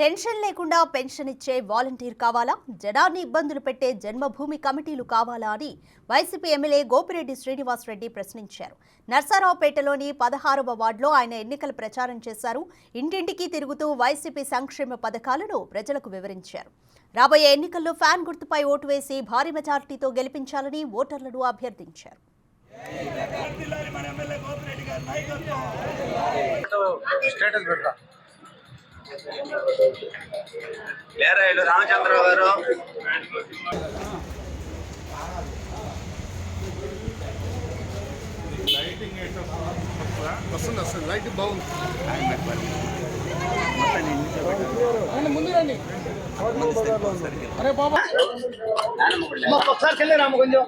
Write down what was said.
Tension లేకుండా pension ఇచ్చే volunteer కావాలా? జనాన్ని ఇబ్బందులు పెట్టే జన్మభూమి కమిటీలు కావాలా అని వైసీపీ ఎమ్మెల్యే గోపిరెడ్డి శ్రీనివాసరెడ్డి ప్రశ్నించారు. నర్సారావుపేటలోని పదహారవ వార్డులో ఆయన ఎన్నికల ప్రచారం చేశారు. ఇంటింటికి తిరుగుతూ వైసీపీ సంక్షేమ పథకాలను ప్రజలకు వివరించారు. రాబోయే ఎన్నికల్లో ఫ్యాన్ గుర్తుపై ఓటు వేసి భారీ మెజార్టీతో గెలిపించాలని ఓటర్లను అభ్యర్థించారు. స్టేటస్ పెడతా. లేరా వీళ్ళు? రామచంద్రరావు గారు? వస్తుంది వస్తుంది. లైట్ బాగుంది ఒకసారి కింద రాము కొంచెం